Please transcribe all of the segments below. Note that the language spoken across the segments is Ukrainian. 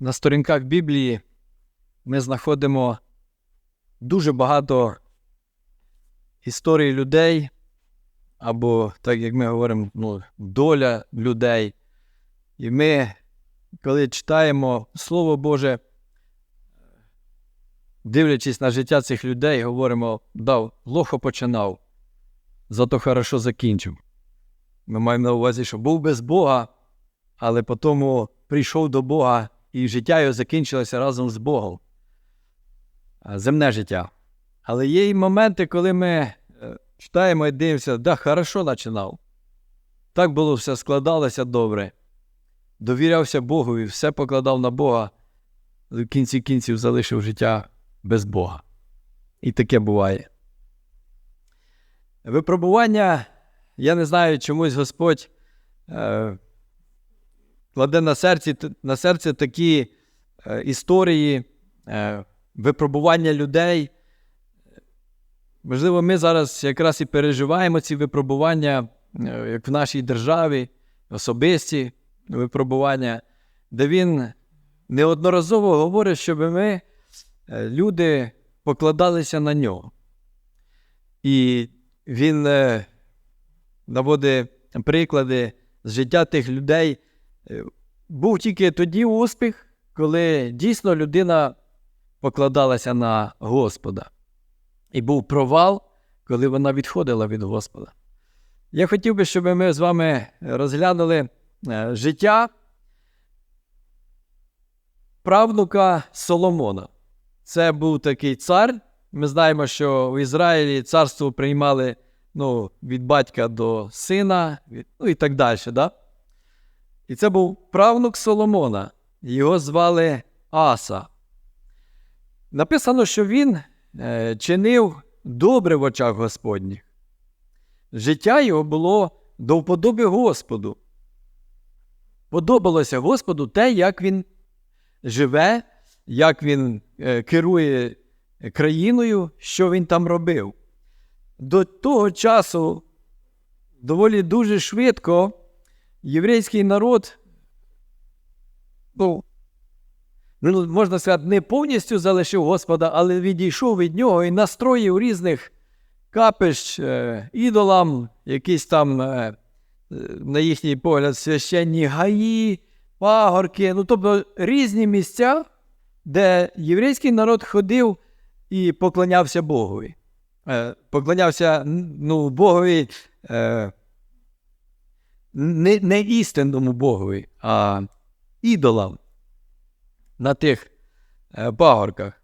на сторінках Біблії ми знаходимо дуже багато історій людей, або, так як ми говоримо, ну, доля людей. І ми, коли читаємо Слово Боже, дивлячись на життя цих людей, говоримо, да, плохо починав, зато хорошо закінчив. Ми маємо на увазі, що був без Бога, але потім прийшов до Бога, і життя його закінчилося разом з Богом. Земне життя. Але є і моменти, коли ми е, читаємо і дивимося, да, хорошо починав. Так було все складалося добре. Довірявся Богу і все покладав на Бога, в кінці кінців залишив життя без Бога. І таке буває. Випробування, я не знаю, чомусь Господь е, кладе на серці, на серце такі е, історії, е, випробування людей. Можливо, ми зараз якраз і переживаємо ці випробування, е, як в нашій державі, особисті випробування, де він неодноразово говорить, щоб ми, е, люди, покладалися на нього. І він е, наводить приклади з життя тих людей. Е, Був тільки тоді успіх, коли дійсно людина покладалася на Господа. І був провал, коли вона відходила від Господа. Я хотів би, щоб ми з вами розглянули е, життя правнука Соломона. Це був такий цар. Ми знаємо, що в Ізраїлі царство приймали ну, від батька до сина, ну і так далі. Да? І це був правнук Соломона. Його звали Аса. Написано, що він е, чинив добре в очах Господніх. Життя його було до вподоби Господу. Подобалося Господу те, як він живе, як він е, керує країною, що він там робив. До того часу доволі дуже швидко єврейський народ, ну, ну, можна сказати, не повністю залишив Господа, але відійшов від нього і настроїв різних капищ е, ідолам, якісь там, е, на їхній погляд, священні гаї, пагорки, ну тобто різні місця, де єврейський народ ходив і поклонявся Богові. Е, поклонявся ну, Богові е, не, не істинному Богові, а ідолам на тих е, пагорках.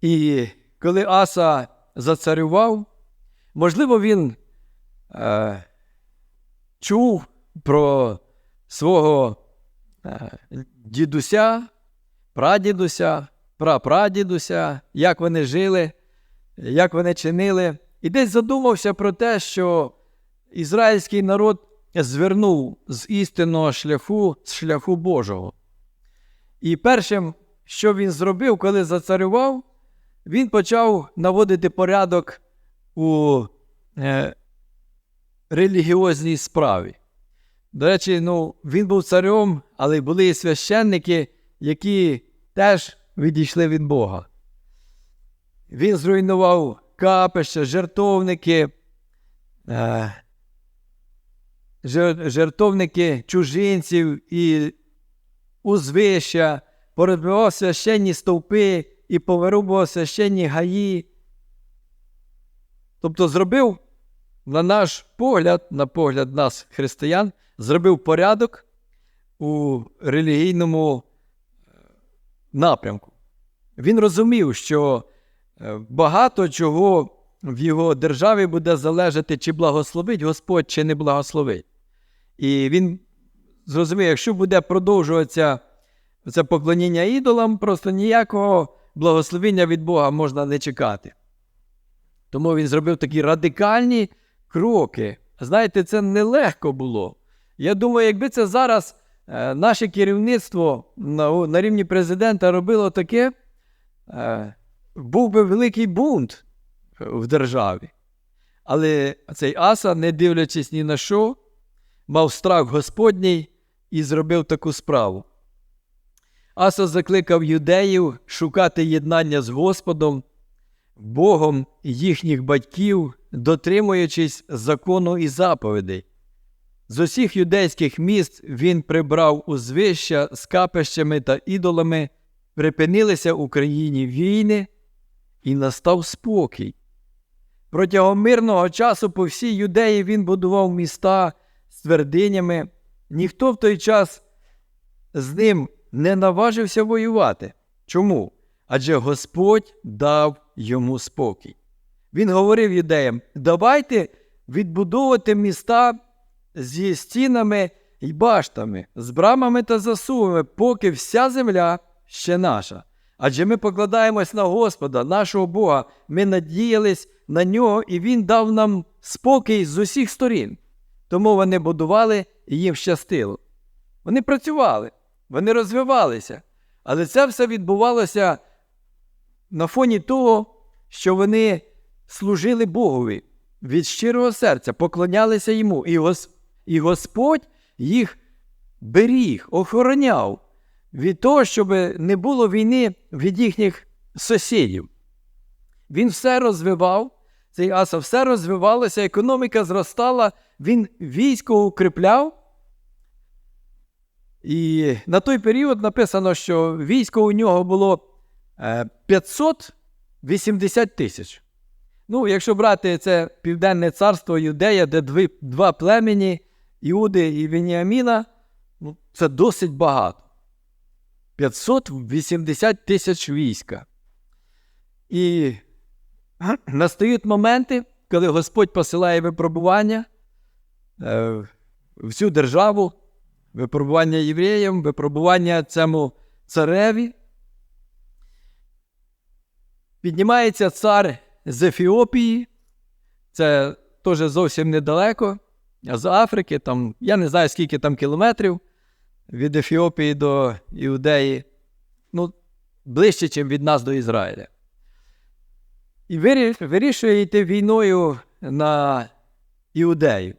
І коли Аса зацарював, можливо, він е, чув про свого е, дідуся, прадідуся, прапрадідуся, як вони жили, як вони чинили. І десь задумався про те, що ізраїльський народ звернув з істинного шляху, з шляху Божого. І першим, що він зробив, коли зацарював, він почав наводити порядок у е, релігіозній справі. До речі, ну, він був царем, але були і священники, які теж відійшли від Бога. Він зруйнував капища, жертовники, е, жертовники чужинців і узвища, порозбивав священні стовпи і повирубував священні гаї. Тобто зробив, на наш погляд, на погляд нас, християн, зробив порядок у релігійному напрямку. Він розумів, що е, багато чого в його державі буде залежати, чи благословить Господь, чи не благословить. І він зрозумів, якщо буде продовжуватися це поклоніння ідолам, просто ніякого благословення від Бога можна не чекати. Тому він зробив такі радикальні кроки. Знаєте, це нелегко було. Я думаю, якби це зараз е, наше керівництво на, на рівні президента робило таке, е, був би великий бунт в державі. Але цей Аса, не дивлячись ні на що, мав страх Господній і зробив таку справу. Аса закликав юдеїв шукати єднання з Господом, Богом їхніх батьків, дотримуючись закону і заповідей. З усіх юдейських міст він прибрав узвища з капищами та ідолами, припинилися в Україні війни, і настав спокій. Протягом мирного часу по всій юдеї він будував міста твердинями. Ніхто в той час з ним не наважився воювати. Чому? Адже Господь дав йому спокій. Він говорив юдеям: давайте відбудовувати міста зі стінами і баштами, з брамами та засувами, поки вся земля ще наша. Адже ми покладаємось на Господа, нашого Бога, ми надіялись на нього, і Він дав нам спокій з усіх сторін. Тому вони будували і їм щастило. Вони працювали, вони розвивалися, але це все відбувалося на фоні того, що вони служили Богові від щирого серця, поклонялися йому, і, Гос... і Господь їх беріг, охороняв від того, щоб не було війни від їхніх сусідів. Він все розвивав, цей аса все розвивалося, економіка зростала, він військо укріпляв. І на той період написано, що військо у нього було е, 580 тисяч. Ну, якщо брати це Південне царство Юдея, де дві, два племені Іуди і Веніаміна, ну, це досить багато. 580 тисяч війська. І настають моменти, коли Господь посилає випробування е, в цю державу, випробування євреям, випробування цьому цареві. Піднімається цар з Ефіопії, це теж зовсім недалеко, з Африки, там, я не знаю, скільки там кілометрів від Ефіопії до Іудеї, ну, ближче, ніж від нас до Ізраїля. І вирішує йти війною на Іудею.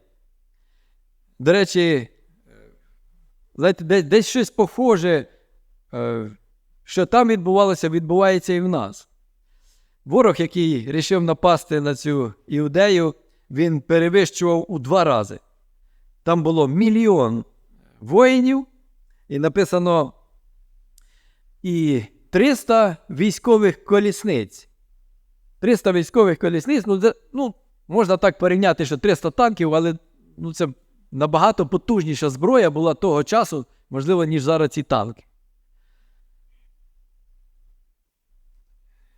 До речі, знаєте, десь, десь щось похоже, е, що там відбувалося, відбувається і в нас. Ворог, який вирішив напасти на цю іудею, він перевищував у два рази. Там було мільйон воїнів, і написано і 300 військових колісниць. 300 військових колісниць, ну, це, ну можна так порівняти, що 300 танків, але ну, це набагато потужніша зброя була того часу, можливо, ніж зараз ці танки.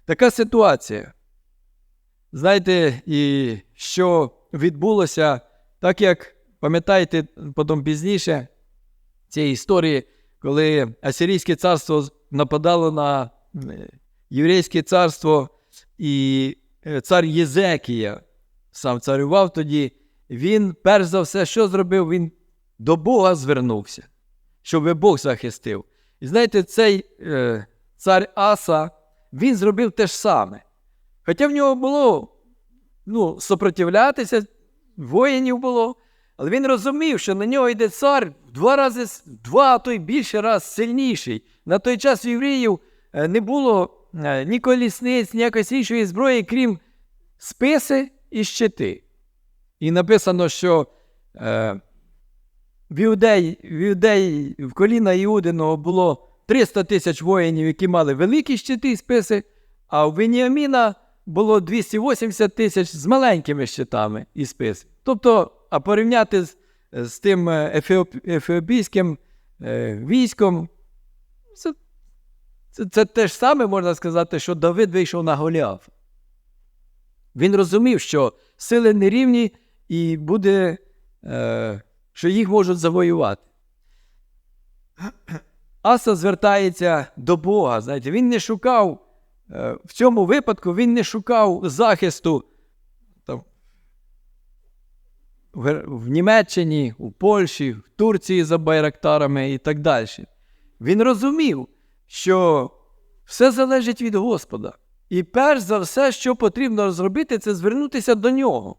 Така ситуація. Знаєте, і що відбулося, так як пам'ятаєте, потім пізніше цієї історії, коли Асирійське царство нападало на Єврейське царство, і цар Єзекія сам царював тоді, він, перш за все, що зробив? Він до Бога звернувся, щоб Бог захистив. І знаєте, цей е, цар Аса, він зробив те ж саме. Хоча в нього було ну, сопротивлятися, воїнів було, але він розумів, що на нього йде цар два рази, два, а то й більше раз сильніший. На той час в євреїв не було ні колісниць, ні якоїсь іншої зброї, крім списи і щити. І написано, що е, в Іудеї, в Іудеї, в коліна Іудиного було 300 тисяч воїнів, які мали великі щити і списи, а у Веніаміна було 280 тисяч з маленькими щитами і списи. Тобто, а порівняти з, з тим ефіоп, ефіопійським е, військом, це, це, це те ж саме можна сказати, що Давид вийшов на Голіаф. Він розумів, що сили нерівні і буде, е, що їх можуть завоювати. Аса звертається до Бога. Знаєте, Він не шукав е, в цьому випадку він не шукав захисту там, в, в Німеччині, у Польщі, в Турції за байрактарами і так далі. Він розумів, що все залежить від Господа. І перш за все, що потрібно зробити, це звернутися до нього.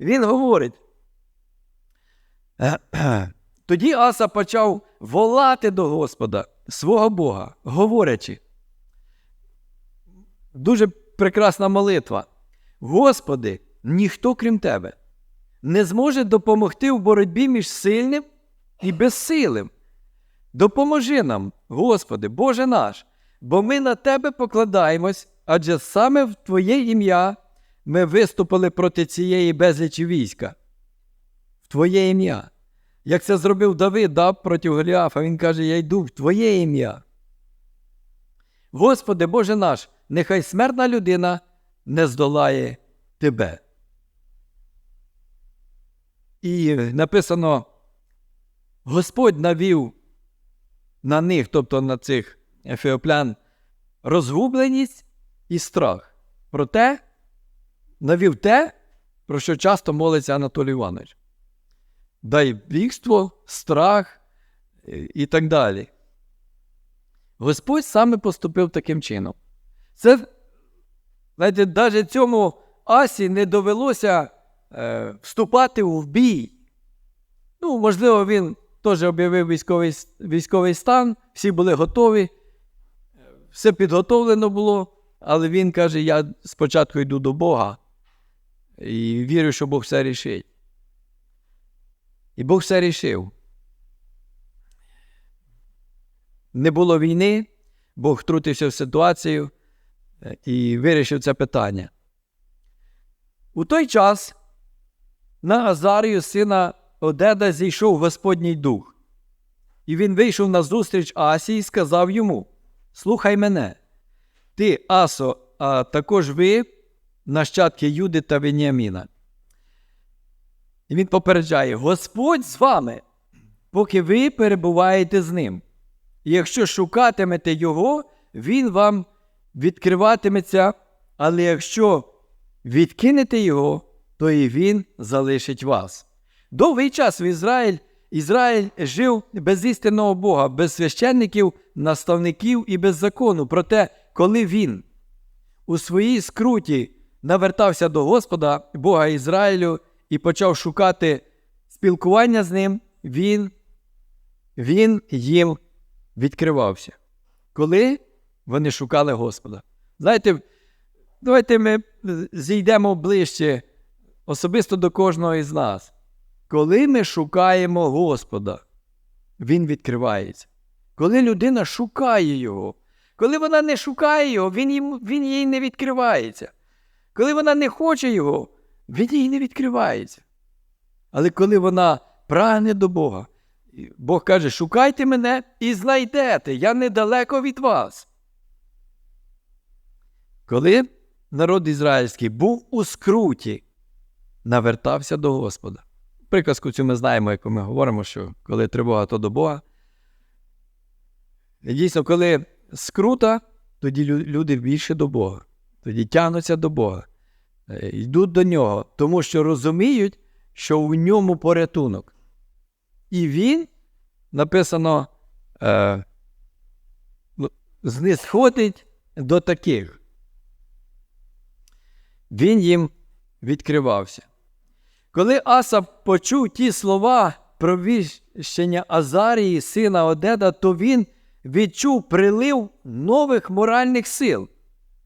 Він говорить: Тоді Аса почав волати до Господа, свого Бога, говорячи. Дуже прекрасна молитва. Господи, ніхто крім Тебе, не зможе допомогти в боротьбі між сильним і безсилим. Допоможи нам, Господи, Боже наш, бо ми на Тебе покладаємось, адже саме в Твоє ім'я ми виступили проти цієї безлічі війська. В Твоє ім'я. Як це зробив Давид да, проти Голіафа, він каже: Я йду в Твоє ім'я. Господи, Боже наш, нехай смертна людина не здолає Тебе. І написано: Господь навів на них, тобто на цих ефіоплян, розгубленість і страх. Проте навів те, про що часто молиться Анатолій Іванович. Дай бігство, страх е, і так далі. Господь саме поступив таким чином. Це, знаєте, навіть цьому Асі не довелося е, вступати в бій. Ну, можливо, він теж об'явив військовий, військовий стан, всі були готові, все підготовлено було, але він каже: я спочатку йду до Бога і вірю, що Бог все рішить. І Бог все рішив. Не було війни, Бог втрутився в ситуацію е, і вирішив це питання. У той час на Азарію, сина Одеда, зійшов Господній дух. І він вийшов на зустріч Асі і сказав йому: Слухай мене, ти, Асо, а також ви, нащадки Юди та Веніаміна. І він попереджає: Господь з вами, поки ви перебуваєте з ним. І якщо шукатимете Його, Він вам відкриватиметься, але якщо відкинете Його, то і Він залишить вас. Довгий час в Ізраїль Ізраїль жив без істинного Бога, без священників, наставників і без закону. Проте, коли він у своїй скруті навертався до Господа, Бога Ізраїлю, і почав шукати спілкування з ним, він, він їм відкривався. Коли вони шукали Господа. Знаєте, давайте ми зійдемо ближче особисто до кожного із нас. Коли ми шукаємо Господа, Він відкривається. Коли людина шукає Його, коли вона не шукає Його, Він, їм, він їй не відкривається. Коли вона не хоче Його, Він їй не відкривається. Але коли вона прагне до Бога, Бог каже: шукайте мене і знайдете, я недалеко від вас. Коли народ ізраїльський був у скруті, навертався до Господа. Приказку цю ми знаємо, яку ми говоримо, що коли тривога, то до Бога. Дійсно, коли скрута, тоді люди більше до Бога, тоді тягнуться до Бога, е, йдуть до нього, тому що розуміють, що в ньому порятунок. І він, написано, е, знисходить до таких. Він їм відкривався. Коли Асап почув ті слова про віщення Азарії, сина Одеда, то він відчув прилив нових моральних сил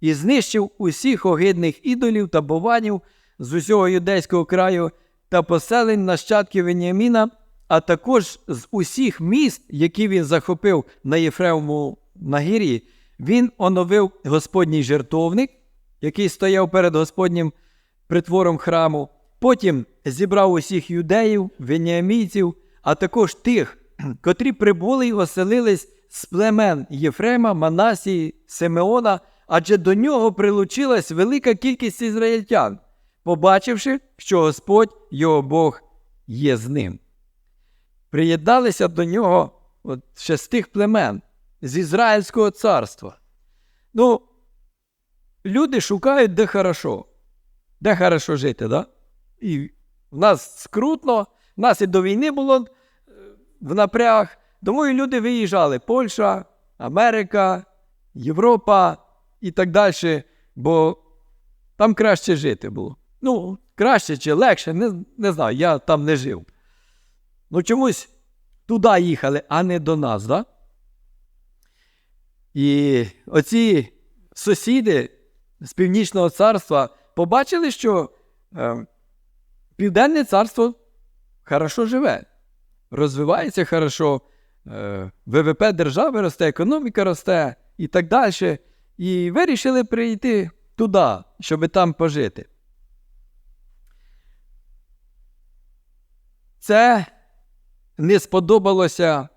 і знищив усіх огидних ідолів та бованів з усього юдейського краю та поселень нащадків Веніаміна, а також з усіх міст, які він захопив на Єфремовому нагір'ї, він оновив Господній жертовник, який стояв перед Господнім притвором храму. Потім зібрав усіх юдеїв, веніамійців, а також тих, котрі прибули й оселились з племен Єфрема, Манасії, Симеона, адже до нього прилучилась велика кількість ізраїльтян, побачивши, що Господь його Бог є з ним. Приєдналися до нього от, ще з тих племен, з Ізраїльського царства. Ну, люди шукають, де хорошо, де хорошо жити, да? І в нас скрутно, в нас і до війни було е, в напряг. Тому і люди виїжджали Польща, Америка, Європа і так далі, бо там краще жити було. Ну, краще чи легше, не, не знаю, я там не жив. Ну, чомусь туди їхали, а не до нас. Да? І оці сусіди з Північного царства побачили, що е, Південне царство хорошо живе, розвивається хорошо, е, ВВП держави росте, економіка росте і так далі. І вирішили прийти туди, щоб там пожити. Це не сподобалося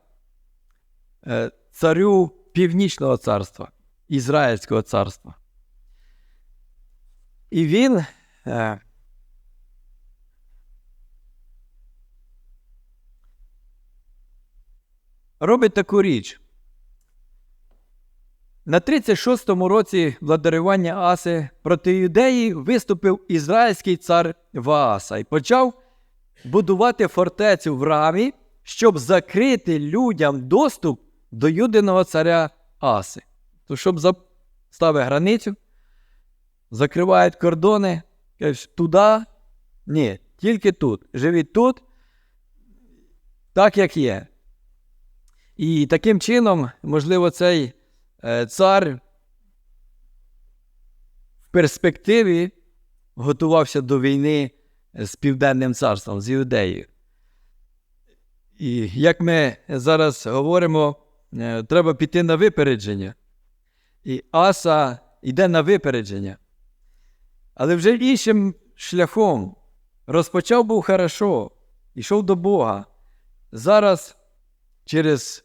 е, царю Північного царства, Ізраїльського царства. І він е, робить таку річ. На 36-му році владарювання Аси проти юдеї виступив ізраїльський цар Вааса і почав будувати фортецю в рамі, щоб закрити людям доступ до юдиного царя Аси. То щоб ставить границю, закривають кордони, туди, ні, тільки тут. Живіть тут, так як є. І таким чином, можливо, цей цар в перспективі готувався до війни з Південним царством, з Іудеєю. І як ми зараз говоримо, е, треба піти на випередження. І Аса йде на випередження. Але вже іншим шляхом розпочав був хорошо, йшов до Бога. Зараз через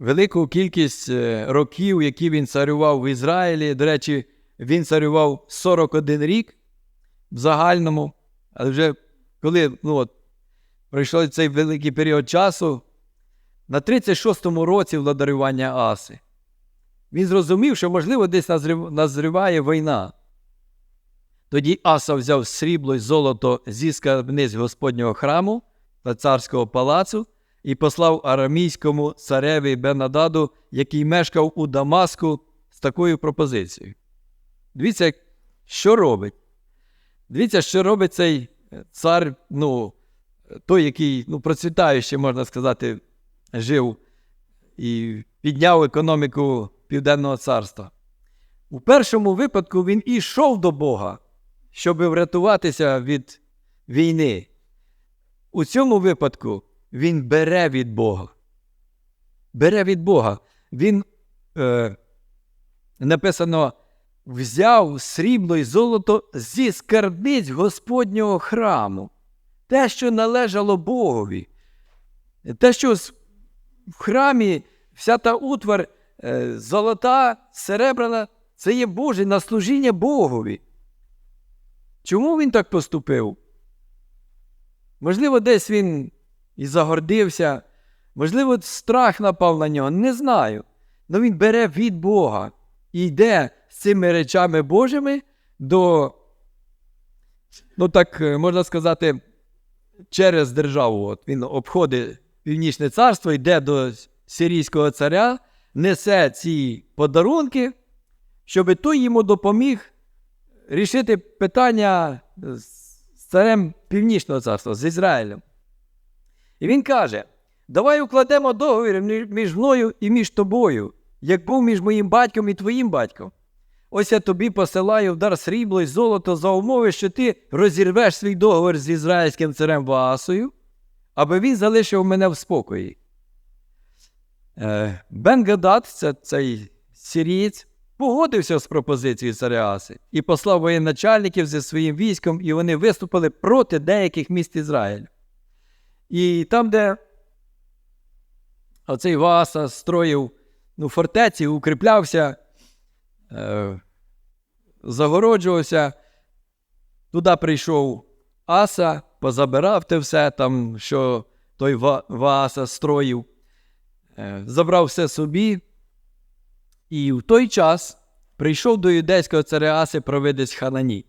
велику кількість е, років, які він царював в Ізраїлі, до речі, він царював 41 рік в загальному, але вже коли ну, от, пройшов цей великий період часу, на 36-му році владарювання Аси, він зрозумів, що, можливо, десь назрів, назріває війна. Тоді Аса взяв срібло й золото зі скарбниць Господнього храму та царського палацу і послав арамійському цареві Бенададу, який мешкав у Дамаску, з такою пропозицією. Дивіться, що робить. Дивіться, що робить цей цар, ну, той, який ну, процвітаючи, можна сказати, жив і підняв економіку Південного царства. У першому випадку він ішов до Бога, щоб врятуватися від війни. У цьому випадку він бере від Бога. Бере від Бога. Він е, написано взяв срібло і золото зі скарбниць Господнього храму. Те, що належало Богові. Те, що в храмі вся та утвар е, золота, серебряна, це є Боже на служіння Богові. Чому він так поступив? Можливо, десь він і загордився, можливо, страх напав на нього, не знаю. Але він бере від Бога і йде з цими речами Божими до, ну так можна сказати, через державу. От Він обходить Північне царство, йде до сирійського царя, несе ці подарунки, щоб той йому допоміг рішити питання з царем Північного царства, з Ізраїлем. І він каже: давай укладемо договір між мною і між тобою, як був між моїм батьком і твоїм батьком. Ось я тобі посилаю в дар срібло і золото за умови, що ти розірвеш свій договір з ізраїльським царем Ваасою, аби він залишив мене в спокої. Е, Бен-Гадад, це цей сирієць, погодився з пропозицією царя Аси і послав воєначальників зі своїм військом, і вони виступили проти деяких міст Ізраїлю. І там, де оцей Вааса строїв ну, фортеці, укріплявся, е, загороджувався, туди прийшов Аса, позабирав те все, там, що той Вааса строїв, е, забрав все собі. І в той час прийшов до юдейського царя Аси провидець Ханані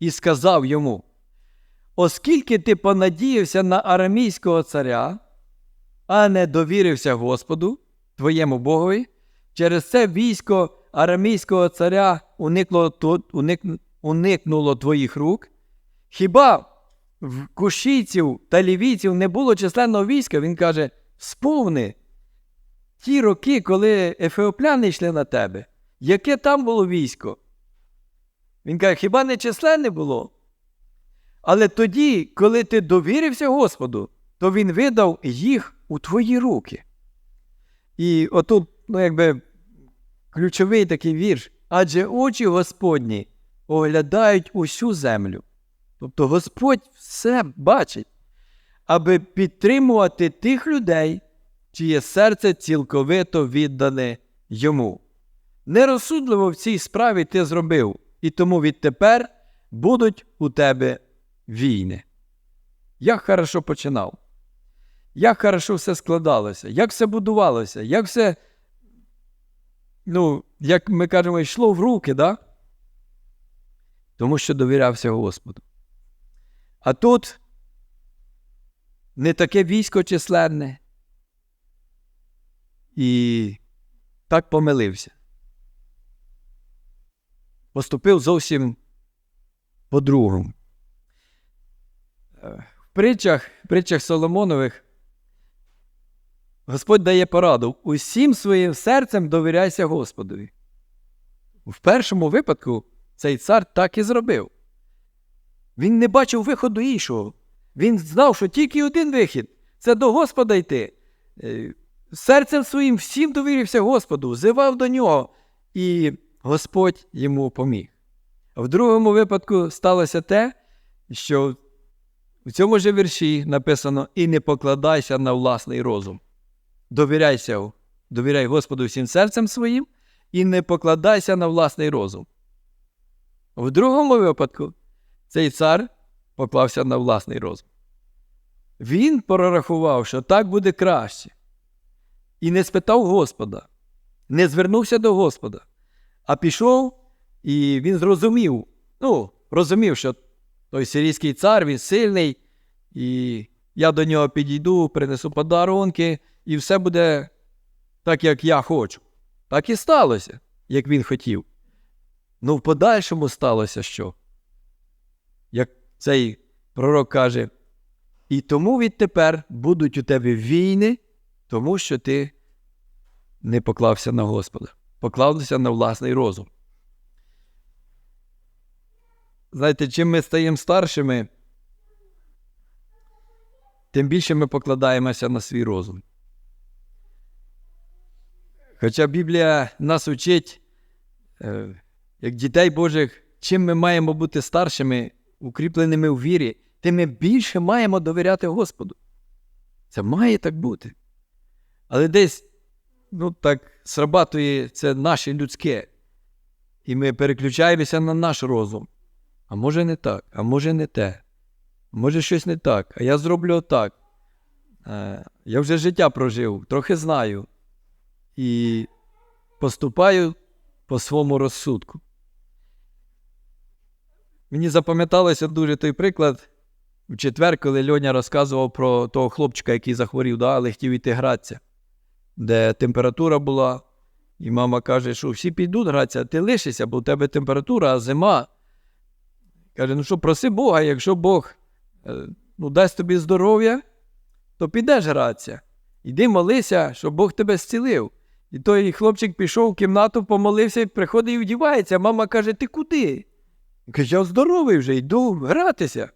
і сказав йому: Оскільки ти понадіявся на арамійського царя, а не довірився Господу, твоєму Богові, через це військо арамійського царя уникло, уник, уникнуло твоїх рук, хіба в кушійців та лівійців не було численного війська, він каже: сповни ті роки, коли ефеопляни йшли на тебе, яке там було військо? Він каже, хіба не численне було? Але тоді, коли ти довірився Господу, то Він видав їх у твої руки. І отут, ну, якби ключовий такий вірш. Адже очі Господні оглядають усю землю. Тобто Господь все бачить, аби підтримувати тих людей, чиє серце цілковито віддане йому. Нерозсудливо в цій справі ти зробив, і тому відтепер будуть у тебе війни. Як хорошо починав, як хорошо все складалося, як все будувалося, як все, ну, як ми кажемо, йшло в руки, да? тому що довірявся Господу. А тут не таке військо численне. І так помилився. Поступив зовсім по-другому. В притчах, притчах Соломонових Господь дає пораду: усім своїм серцем довіряйся Господові. В першому випадку цей цар так і зробив. Він не бачив виходу іншого. Він знав, що тільки один вихід це до Господа йти. Е, Серцем своїм всім довірився Господу, взивав до нього, і Господь йому поміг. В другому випадку сталося те, що в цьому же вірші написано: І не покладайся на власний розум. Довіряйся, довіряй Господу всім серцем своїм і не покладайся на власний розум. В другому випадку цей цар поклався на власний розум. Він прорахував, що так буде краще, і не спитав Господа, не звернувся до Господа, а пішов, і він зрозумів, ну, розумів, що той сирійський цар, він сильний, і я до нього підійду, принесу подарунки, і все буде так, як я хочу. Так і сталося, як він хотів. Ну, в подальшому сталося що? Як цей пророк каже, і тому відтепер будуть у тебе війни, тому що ти не поклався на Господа, поклався на власний розум. Знаєте, чим ми стаємо старшими, тим більше ми покладаємося на свій розум. Хоча Біблія нас учить, е, як дітей Божих, чим ми маємо бути старшими, укріпленими у вірі, тим ми більше маємо довіряти Господу. Це має так бути. Але десь, ну так, срабатує це наше людське. І ми переключаємося на наш розум. А може не так, а може не те. Може щось не так, а я зроблю отак. Е, Я вже життя прожив, трохи знаю. І поступаю по своєму розсудку. Мені запам'яталося дуже той приклад в четвер, коли Льоня розказував про того хлопчика, який захворів, да, але хотів іти гратися, де температура була. І мама каже, що всі підуть гратися, ти лишишся, бо в тебе температура, а зима. Каже, ну що, проси Бога, якщо Бог е, ну, дасть тобі здоров'я, то підеш гратися. Іди молися, щоб Бог тебе зцілив. І той хлопчик пішов в кімнату, помолився приходить і вдівається. Мама каже, ти куди? Каже, я здоровий вже, йду гратися.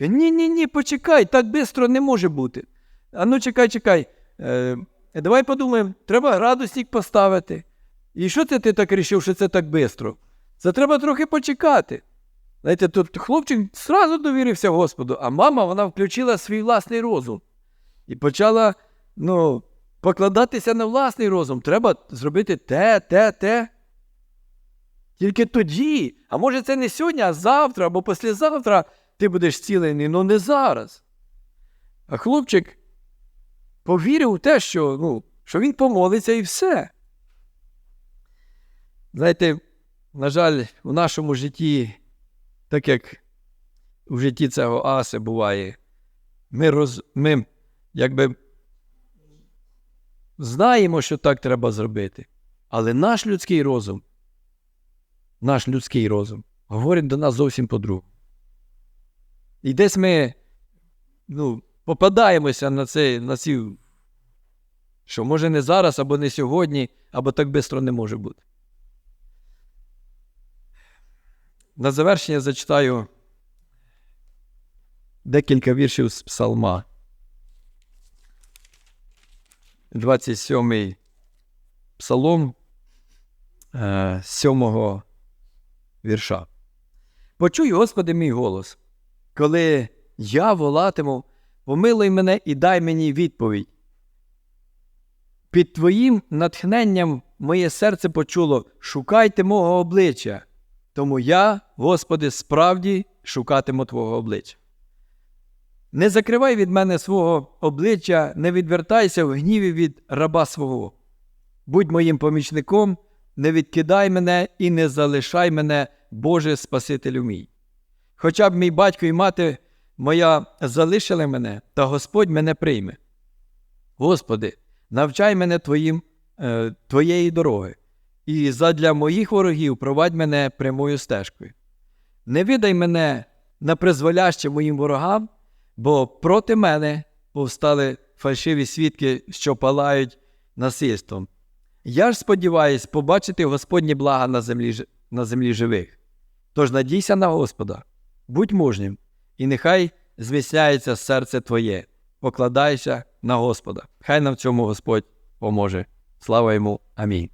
Ні, ні, ні, почекай, так швидко не може бути. А ну чекай, чекай. Е, давай подумаємо, треба градусник поставити. І що це ти так рішив, що це так швидко? Це треба трохи почекати. Знаєте, тут хлопчик зразу довірився Господу, а мама вона включила свій власний розум і почала ну, покладатися на власний розум. Треба зробити те, те, те. Тільки тоді, а може це не сьогодні, а завтра або післязавтра ти будеш зцілений, ну не зараз. А хлопчик повірив у те, що, ну, що він помолиться і все. Знаєте, на жаль, в нашому житті, так як у житті цього аси буває, ми, роз, ми якби знаємо, що так треба зробити. Але наш людський розум, наш людський розум говорить до нас зовсім по-другому. І десь ми ну, попадаємося на, це, на ці, що може не зараз, або не сьогодні, або так швидко не може бути. На завершення зачитаю декілька віршів з Псалма. 27-й псалом е, 7 вірша. Почуй, Господи, мій голос, коли я волатиму, помилуй мене і дай мені відповідь. Під Твоїм натхненням моє серце почуло шукайте мого обличчя, тому я, Господи, справді шукатиму Твого обличчя. Не закривай від мене свого обличчя, не відвертайся в гніві від раба свого. Будь моїм помічником, не відкидай мене і не залишай мене, Боже Спасителю мій. Хоча б мій батько і мати моя залишили мене, та Господь мене прийме. Господи, навчай мене твоїм, е, Твоєї дороги, і задля моїх ворогів провадь мене прямою стежкою. Не видай мене на призволяще моїм ворогам, бо проти мене повстали фальшиві свідки, що палають насильством. Я ж сподіваюсь побачити Господні блага на землі, на землі живих. Тож надійся на Господа, будь мужнім, і нехай звісняється серце твоє, покладайся на Господа. Хай нам в цьому Господь поможе. Слава йому. Амінь.